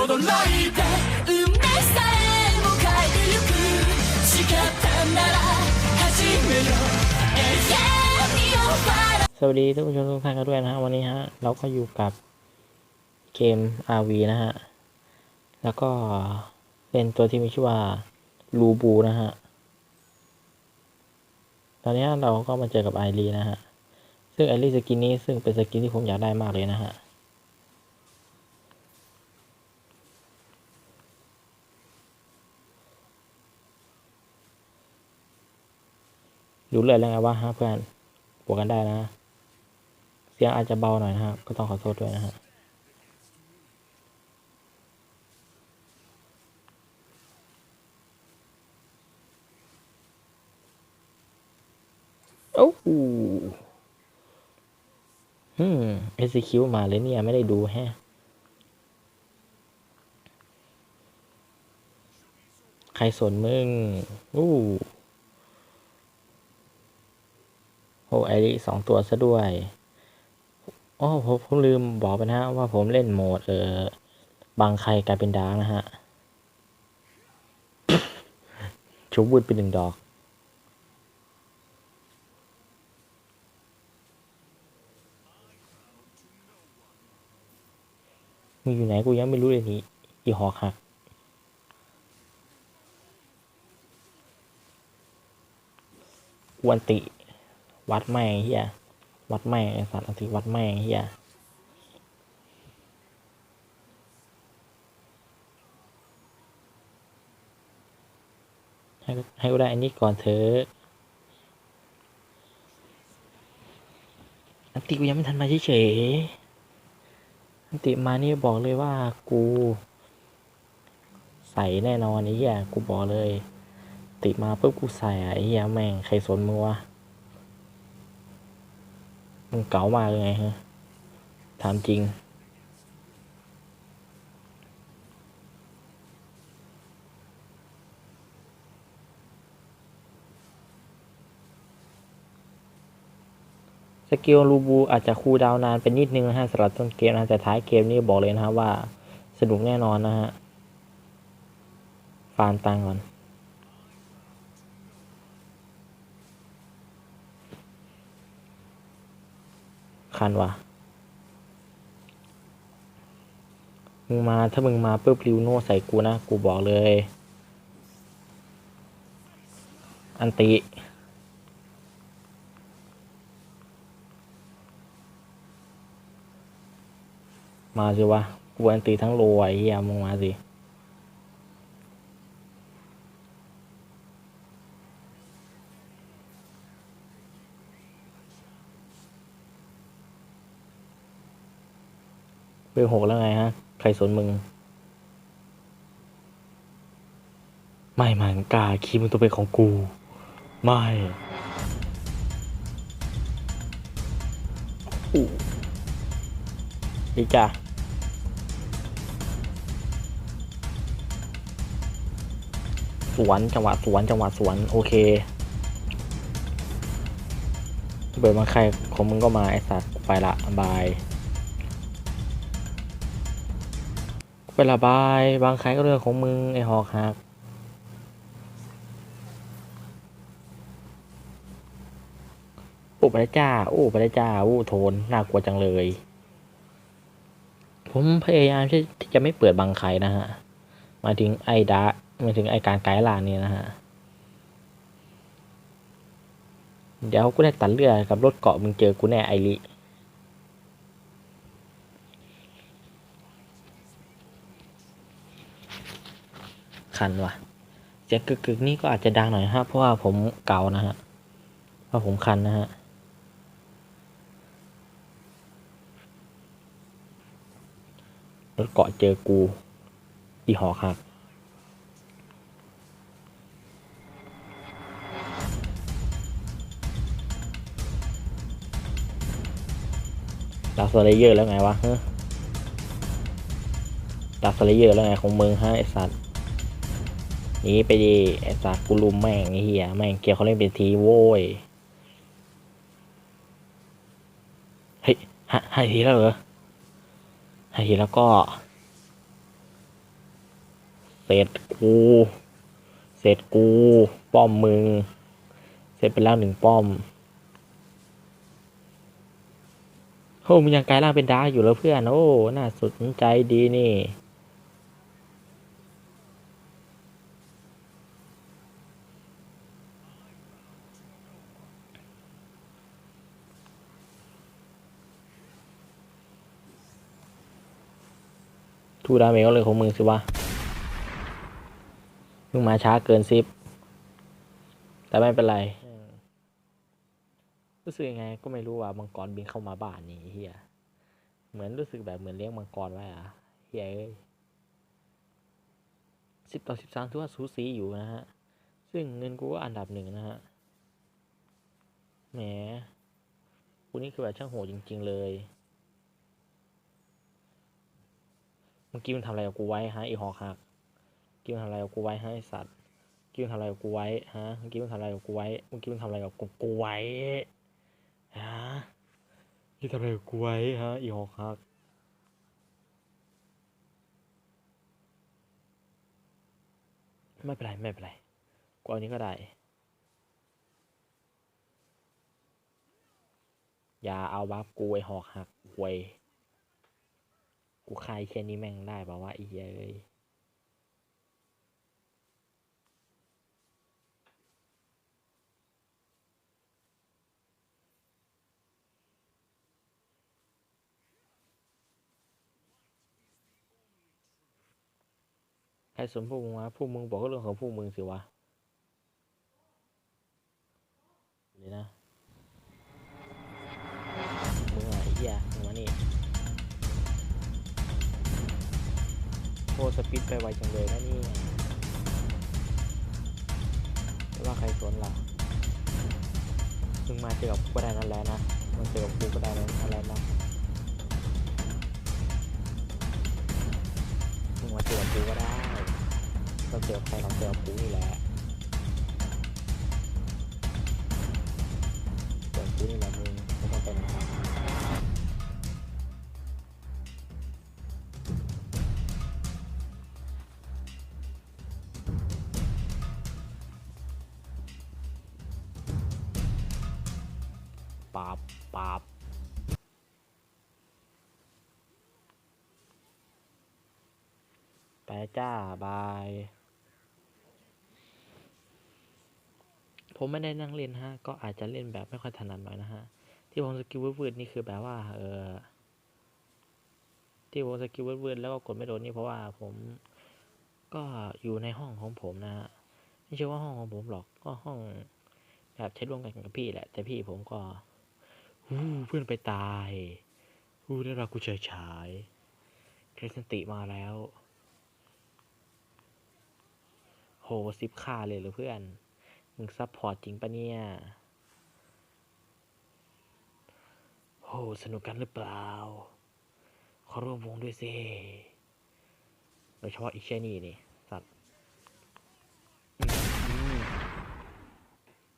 轟いて運命さえも変えてゆく誓ったなら始めよう永遠に終わら สวัสดีท่านผู้ชมทุกท่านกันด้วยนะฮะวันนี้ฮะ เราก็อยู่กับเกม RV นะฮะ แล้วก็เป็นตัวที่มีชื่อว่าลูบูนะฮะ ตอนนี้เราก็มาเจอกับไอรีนะฮะ ซึ่งไอรีสกินนี้ซึ่งเป็นสกินที่ผมอยากได้มากเลยนะฮะ ดูเลยแล้วไงวะฮะเพื่อนบวกกันได้นะ เสียงอาจจะเบาหน่อยนะครับ ก็ต้องขอโทษด้วยนะฮะโอ้โหอืม SCQ มาเลยเนี่ย ไม่ได้ดูแฮะ ใครสนมึง อู้ โอ้ไอริสองตัวซะด้วยอ๋อผมผมลืมบอกไปนะฮะว่าผมเล่นโหมดเออบางใครกลายเป็นดาร์กนะฮะชุบวุดเป็นหนึ่งดอกมึงอยู่ไหนกูยังไม่รู้เลยนี่อีหอกหักกวนติ วัดแม่งเฮียวัดแม่งไอสัตว์อันติวัดแม่งเฮียให้ให้กูได้อันนี้ก่อนเถอะอันติกูยังไม่ทันมาเฉยๆอันติมานี่บอกเลยว่ากู ใส่แน่นอนไอ้เหี้ยกูบอกเลย ติมาปุ๊บกูใส่ไอ้เหี้ยแม่งใครสนมึงวะ มึงเก๋ามากเลยไงฮะ ถามจริง สกิลลูบูอาจจะคูลดาวนานเป็นนิดนึงนะฮะสำหรับต้นเกมนะแต่ท้ายเกมนี่บอกเลยนะฮะว่า สนุกแน่นอนนะฮะ ฟาร์มตังก่อน คันวะมึงมาถ้ามึงมาปุ๊บริวโน่ใส่กูนะ กูบอกเลย อันติมาสิวะกูอันติทั้งโลไอ้เหี้ยมึงมาสิ เบอร์หกแล้วไงฮะ ใครสนมึง ไม่มันกาคีมันตัวเป็นของกู ไม่อู้ดีจ้ะสวนจังหวะสวนจังหวะสวน โอเคเบอร์มาใครของมึงก็มาไอสัตว์ไปละบาย ประบาย บางครั้งก็เรื่องของมึง ไอหอกหักโอ้ไปแล้วจ้าโอ้ไปแล้วจ้าโอ้โทน น่ากลัวจังเลย ผมพยายามที่จะไม่เปิดบางใครนะฮะ มาถึงไอดามาถึงไอการไกด์ลานเนี่ยนะฮะ เดี๋ยวกูได้ตัดเลือกับรถเกาะมึงเจอกูแน่ไอริ คันว่ะเสียงกึกๆนี่ก็อาจจะดังหน่อยฮะเพราะว่าผมเก่านะฮะเพราะผมคันนะฮะรถเกาะเจอกูอีหอครับดาสเลเยอร์แล้วไงวะเฮ้ดาสเลเยอร์แล้วไงของมึงฮะไอสัตว์ นี้ไปดีไอ้สัตว์กูลุมแม่งไอ้เหี้ยแม่งเกี่ยวเขาเล่นเป็นทีโว้ยเฮ้ยห้ให้ทีแล้วเหรอให้ทีแล้วก็เสร็จกูเสร็จกู ป้อมมึง เสร็จไปแล้วหนึ่งป้อมโอ้มึงยังกลายร่างเป็นดาร์อยู่แล้วเพื่อน โอ้ น่าสนใจดีนี่ ทูดาเมจก็เลยของมึงสิวะมึงมาช้าเกินซิป แต่ไม่เป็นไร รู้สึกยังไงก็ไม่รู้ว่ามังกรบินเข้ามาบ้านนี่เฮียเหมือนรู้สึกแบบเหมือนเลี้ยงมังกรไว้อะเฮียเอ้ยสิบต่อสิบสามถือว่าสูสีอยู่นะฮะ ซึ่งเงินกูก็อันดับหนึ่งนะฮะ แหมกูนี่คือแบบช่างโหดจริง ๆ เลย เมื่อกี้มึงทำอะไรกับกูไว้ฮะไอีหอกหักกี้มึงทำอะไรกับกูไว้ฮะไอสัตว์กี้มึงทำอะไรกับกูไว้ฮะเมื่อกี้มึงทำอะไรกับกูไว้เมื่อกี้มึงทำอะไรกับกูกูไว้ฮะกี้ทำอะไรกับกูไว้ฮะไอีหอกหักไม่เป็นไรไม่เป็นไรกูเอานี้ก็ได้ อย่าเอาบัฟกูไอหอกหักหวย กูคายแค่นี้แม่งได้ป่าวะไอ้เยเอ้ยใครสนพวกมึงวะพวกมึงบอกก็เรื่องของพวกมึงสิวะเลยนะ สปีดไปไวจังเลยนะนี่ไม่ว่าใครสวนล่ะมึงมาเจอกับกูก็ได้นั่นแหละนะมันเจอกับกูก็ได้นั่นแหละนะมึงมาเจอกับกูก็ได้เราเจอใครเราเจอกับกูนี่แหละาบปาบไปจ้า บาย ผมไม่ได้นั่งเล่นฮะ ก็อาจจะเล่นแบบไม่ค่อยถนัดหน่อยนะฮะ ที่ผมสกิลวืดๆนี่คือแบบว่า เออที่ผมสกิลวืดๆแล้วก็กดไม่โดนนี่เพราะว่าผมก็อยู่ในห้องของผมนะฮะไม่ใช่ว่าห้องของผมหรอกก็ห้องแบบใช้ร่วมกันกับพี่แหละ แต่พี่ผมก็ ฮู้เพื่อนไปตายฮู้ได้รับกูเฉยฉายเครสันติมาแล้ว โหซิปค่าเลยหรือเพื่อน มึงซัพพอร์ตจริงปะเนี่ย โหสนุกกันหรือเปล่า ขอร่วมวงด้วยสิโดยเฉพาะอีเชนี่นี่ สัตว์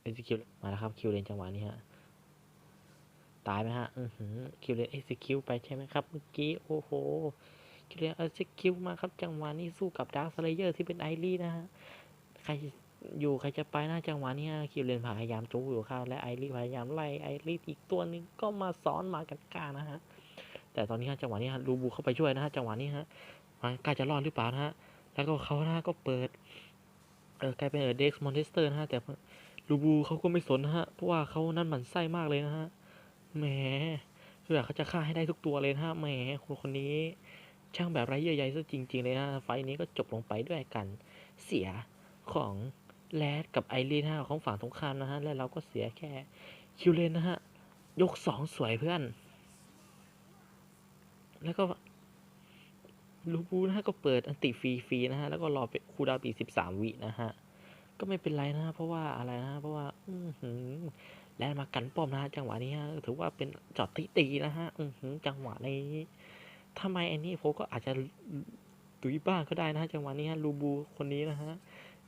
เอ็กซิคิวมาแล้วครับ คิวเลนจังหวะนี้ฮะ ตายไหมฮะอือหือคิวเลนเอ็กซิคิวไปใช่ไหมครับ เมื่อกี้ โอ้โห คิวเลนเอ็กซิคิวมาครับ จังหวะนี้สู้กับดาร์คสเลเยอร์ที่เป็นไอรีนะฮะ ใครอยู่ใครจะไปนะจังหวะนี้คิวเลนพยายามจู้อยู่ครับและไอรีพยายามไล่ไอรีอีกตัวนึงก็มาซ้อนมากันกล้านะฮะ แต่ตอนนี้ฮะจังหวะนี้ฮะลูบูเข้าไปช่วยนะฮะ จังหวะนี้ฮะมันใกล้จะรอดหรือเปล่านะฮะ แล้วก็เขานะก็เปิด เออกลายเป็นเอเด็กมอนเทสเตอร์นะฮะ แต่ลูบูเขาก็ไม่สนนะฮะ เพราะว่าเขานั่นหมันไส้มากเลยนะฮะ แหมคือแบบเขาจะฆ่าให้ได้ทุกตัวเลยนะแหมคนคนนี้ ช่างแบบไร้เยื่อใยซะจริง ๆ เลยนะ ไฟนี้ก็จบลงไปด้วยกัน เสียของแรดกับไอรีนฮะของฝั่งตรงข้ามนะฮะ และเราก็เสียแค่คิวเลนนะฮะ ยกสองสวยเพื่อน แล้วก็ลูบูนะฮะก็เปิดอันติฟรีๆนะฮะ แล้วก็รอไปคูดาวปีสิบสามวินะฮะ ก็ไม่เป็นไรนะฮะเพราะว่าอะไรนะฮะเพราะว่า อือหือ แลนมากันป้อมนะฮะจังหวะนี้ฮะถือว่าเป็นจอดตีตีนะฮะอือหือจังหวะนี้ทำไมอันนี้ผมก็อาจจะตุยบ้างก็ได้นะฮะจังหวะนี้ฮะลูบูคนนี้นะฮะ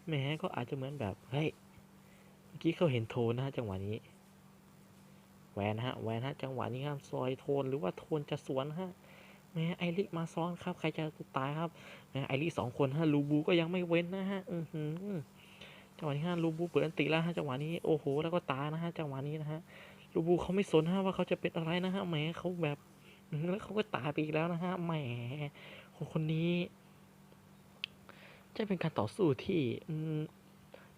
แหมก็อาจจะเหมือนแบบเฮ้ยเมื่อกี้เขาเห็นโทนนะฮะจังหวะนี้แวนฮะแวนฮะจังหวะนี้ครับซอยโทนหรือว่าโทนจะสวนฮะแม้ไอริมาซ้อนครับ ใครจะตายครับแม้ไอริสองคนฮะลูบูก็ยังไม่เว้นนะฮะ อือหือ จังหวะนี้ฮะลูบูเปิดอันติแล้วฮะจังหวะนี้โอ้โหแล้วก็ตานะฮะจังหวะนี้นะฮะลูบูเขาไม่สนฮะว่าเขาจะเป็นอะไรนะฮะแหมเขาแบบแล้วเขาก็ตายไปอีกแล้วนะฮะแหมคนคนนี้ จะเป็นการต่อสู้ที่อื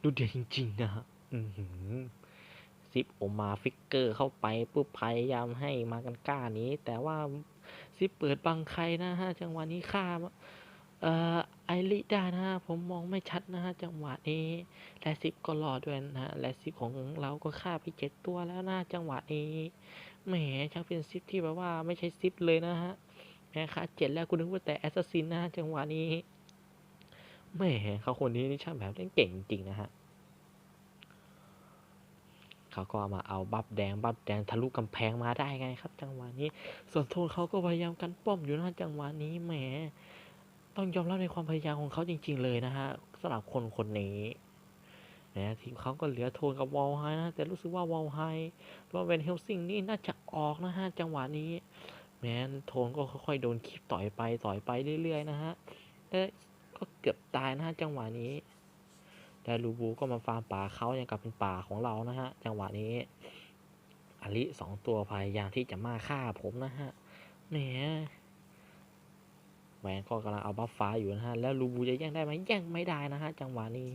ดูเดือดจริงๆนะฮะซิปโอมาฟิกเกอร์เข้าไปปุ๊บพยายามให้มากันกล้านี้ แต่ว่าซิปเปิดบังใครนะฮะจังหวะนี้ฆ่า เอ่อไอริด้นะฮะผมมองไม่ชัดนะฮะจังหวะนี้และซิปก็รอดด้วยนะฮะและซิปของเราก็ฆ่าไปเจ็ดตัวแล้วนะจังหวะนี้แหมช่างเป็นซิปที่แบบว่าไม่ใช่ซิปเลยนะฮะแหมฆ่าเจ็ดแล้วคุณนึกว่าแต่แอสซัสซินนะจังหวะนี้แหมเขาคนนี้นี่ช่างแบบเล่นเก่งจริงนะฮะเขาก็มาเอาบัฟแดง บัฟแดงทะลุกำแพงมาได้ไงครับ จังหวะนี้ ส่วนโทนเขาก็พยายามกันป้อมอยู่นะจังหวะนี้แหม ต้องยอมรับในความพยายามของเขาจริง ๆ เลยนะฮะสำหรับคนคนนี้นะทีมเขาก็เหลือโทนกับวอลไฮนะ แต่รู้สึกว่าวอลไฮว่าเวนเฮลซิงนี่น่าจะออกนะฮะ จังหวะนี้ แม้นโทนก็ค่อยๆ โดนคลิปต่อยไปต่อยไปเรื่อย ๆ นะฮะและก็เกือบตายนะฮะ จังหวะนี้ แต่ลูบูก็มาฟาร์มป่าเขาอยังกับเป็นป่าของเรานะฮะ จังหวะนี้อลิสองตัวพยายามที่จะมาฆ่าผมนะฮะแหม วน ก็กำลังเอาบัฟฟ้าอยู่นะฮะ แล้วลูบูจะแย่งได้ไหมแย่งไม่ได้นะฮะ จังหวะนี้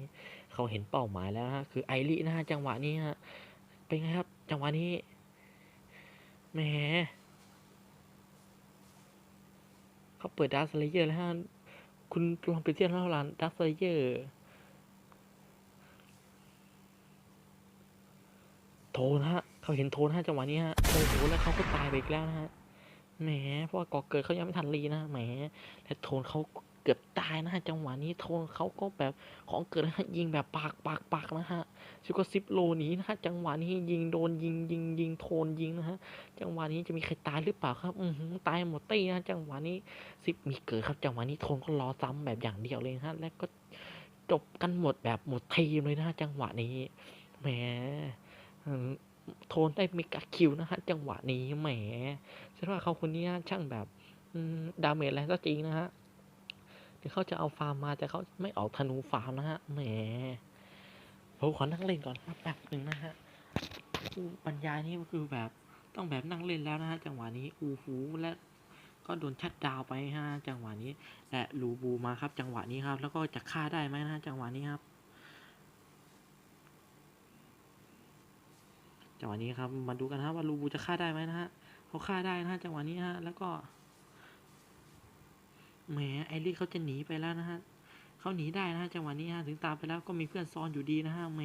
เขาเห็นเป้าหมายแล้วฮะ คือไอรินะฮะ จังหวะนี้ฮะ เป็นไงครับ จังหวะนี้ แหมเขาเปิดดาร์สเลเยอร์แล้วฮะ คุณลองไปเทียบแล้วลานดาร์สเลเยอร์โทนฮะ เขาเห็นโทนฮะจังหวะนี้ฮะ โอ้โห แล้วเขาก็ตายไปอีกแล้วนะฮะ แหมเพราะว่าก่อเกิดเขายังไม่ทันรีนะแหมและโทนเขาเกือบตายนะฮะจังหวะนี้โทนเขาก็แบบของเกิดนะฮะยิงแบบปากปากปากนะฮะซิก็ซิปโลนี้นะฮะจังหวะนี้ยิงโดนยิงยิงยิงโทนยิงนะฮะจังหวะนี้จะมีใครตายหรือเปล่าครับอือหือตายหมดตี้นะจังหวะนี้ซิปมีเกิดครับ จังหวะนี้โทนก็รอซ้ำแบบอย่างเดียวเลยฮะและก็จบกันหมดแบบหมดทีมเลยนะจังหวะนี้แหม โทนได้มีกาคิวนะฮะ จังหวะนี้แหมฉันว่าเขาคนนี้ช่างแบบดาเมจแรงก็จริงนะฮะถึงเขาจะเอาฟาร์มมาแต่เขาไม่ออกธนูฟาร์มนะฮะแหมผมขอนั่งเล่นก่อนครับแป๊บหนึ่งนะฮะคือบรรยายนี่ก็คือแบบต้องแบบนั่งเล่นแล้วนะฮะจังหวะนี้อูหูและก็โดนชัดดาวไปฮะจังหวะนี้และลูบูมาครับ จังหวะนี้ครับ แล้วก็จะฆ่าได้ไหมนะฮะจังหวะนี้ครับ จังหวะนี้ครับ มาดูกันนะฮะว่าลูบูจะฆ่าได้ไหมนะฮะเขาฆ่าได้นะฮะจังหวะนี้ฮะ แล้วก็แหมไอริเขาจะหนีไปแล้วนะฮะเขาหนีได้นะฮะจังหวะนี้ฮะถึงตามไปแล้วก็มีเพื่อนซ้อนอยู่ดีนะฮะแหม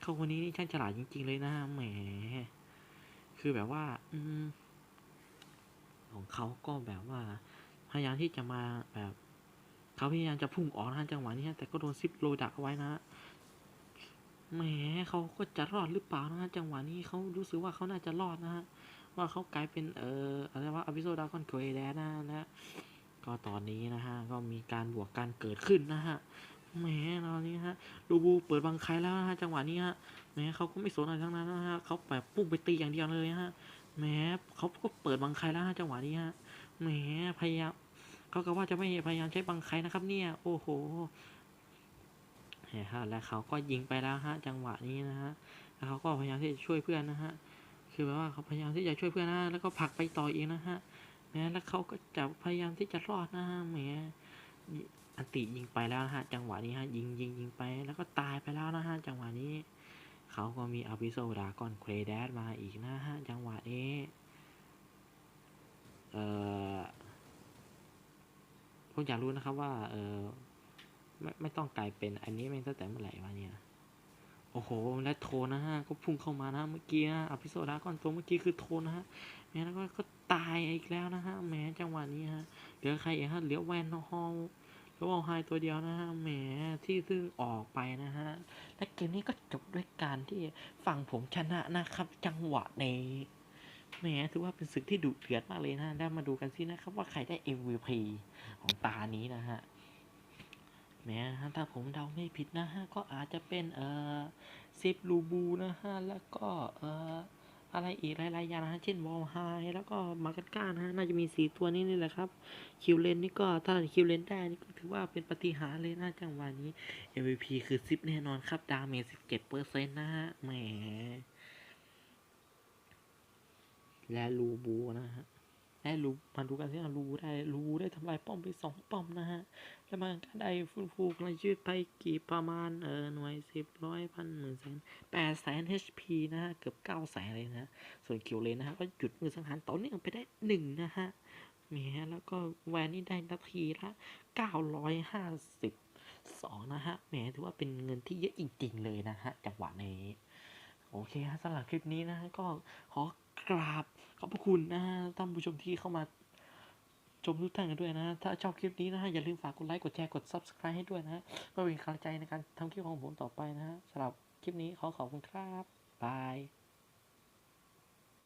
เขาคนนี้นี่ช่างฉลาดจริง ๆ เลยนะฮะแหม คือแบบว่า อืมของเขาก็แบบว่า พยายามที่จะมาแบบเขาพยายามจะพุ่งออกนะฮะจังหวะนี้ฮะแต่ก็โดนซิปโลดักเอาไว้นะฮะ แหมเขาก็จะรอดหรือเปล่านะฮะจังหวะนี้เขารู้สึกว่าเขาน่าจะรอดนะฮะว่าเขากลายเป็นเอ่ออะไรว่าอภิโซดากอนเกรดนะนะก็ตอนนี้นะฮะก็มีการบวกการเกิดขึ้นนะฮะแหมตอนนี้ฮะลูบูเปิดบังใครแล้วนะฮะจังหวะนี้ฮะแหมเขาก็ไม่สนอะไรทั้งนั้นนะฮะเขาแบบพุ่งไปตีอย่างเดียวเลยฮะแหมเขาก็เปิดบังใครแล้วฮะจังหวะนี้ฮะแหมพยายามเขาก็ว่าจะไม่พยายามใช้บังใครนะครับ เนี่ย โอ้โห นี่ยฮะและเขาก็ยิงไปแล้วฮะจังหวะนี้นะฮะแล้วเขาก็พยายามที่จะช่วยเพื่อนนะฮะคือแบบว่าเขาพยายามที่จะช่วยเพื่อนนะฮะแล้วก็ผลักไปต่ออีกนะฮะนะแล้วเขาก็จะพยายามที่จะรอดนะฮะแหมอันติยิงไปแล้วนะฮะจังหวะนี้ฮะยิงยิงยิงไปแล้วก็ตายไปแล้วนะฮะจังหวะนี้เขาก็มีอภิโซดากอนเครเดสมาอีกนะฮะจังหวะนี้เอ่อผมอยากรู้นะครับว่าเออ ไม่ไม่ต้องกลายเป็นอันนี้ไม่ตั้งแต่เมื่อไหร่วะเนี่ย โอ้โห และโทนะฮะ ก็พุ่งเข้ามานะเมื่อกี้นะอภิโซดาก่อนตัวเมื่อกี้คือโทนะฮะแม้แล้วก็ก็ตายอีกแล้วนะฮะแหมจังหวะนี้ฮะเหลือใครอีกฮะเหลือแวนฮอลแล้วเอาไฮตัวเดียวนะฮะแหมที่ซึ่งออกไปนะฮะและเกมนี้ก็จบด้วยการที่ฝั่งผมชนะนะครับ จังหวะในแหมถือว่าเป็นศึกที่ดุเดือดมากเลยนะได้มาดูกันสินะครับว่าใครได้ MVP ของตานี้นะฮะ แม้นะฮะถ้าผมเดาไม่ผิดนะฮะก็อาจจะเป็นเอ่อซิปลูบูนะฮะแล้วก็เอ่ออะไรอีกหลายๆอย่างนะฮะเช่นวอลไฮแล้วก็มากันก้านะฮะน่าจะมีสีตัวนี้นี่แหละครับคิวเลนนี่ก็ถ้าคิวเลนได้นี่ก็ถือว่าเป็นปฏิหารเลยนะจังหวะนี้ MVP คือซิปแน่นอนครับดาเมจ17เปอร์เซ็นต์นะฮะแหมและลูบูนะฮะและลูมาดูกันที่ลูบูได้ลูบูได้ทำลายป้อมไปสองป้อมนะฮะ แล้วมันก็ได้ฟื้นฟูกระยืดไปกี่ประมาณเออหน่วยสิบร้อยพันหมื่นแสนแปดแสน HP นะฮะ เกือบเก้าแสนเลยนะฮะส่วนคิวเลนนะฮะ ก็หยุดมือสังหารต่อเนื่องไปได้หนึ่งนะฮะแหมแล้วก็แวนนี่ได้นาทีละเก้าร้อยห้าสิบสองนะฮะแหมถือว่าเป็นเงินที่เยอะจริงๆเลยนะฮะ จังหวะนี้โอเคฮะสำหรับคลิปนี้นะฮะก็ขอกราบขอบพระคุณนะฮะท่านผู้ชมที่เข้ามา ชมทุกท่านกันด้วยนะ ถ้าชอบคลิปนี้นะฮะ อย่าลืมฝากกดไลค์ กดแชร์ กด subscribe ให้ด้วยนะฮะเพื่อเป็นกำลังใจในการทำคลิปของผมต่อไปนะฮะสำหรับคลิปนี้ขอขอบคุณครับ บาย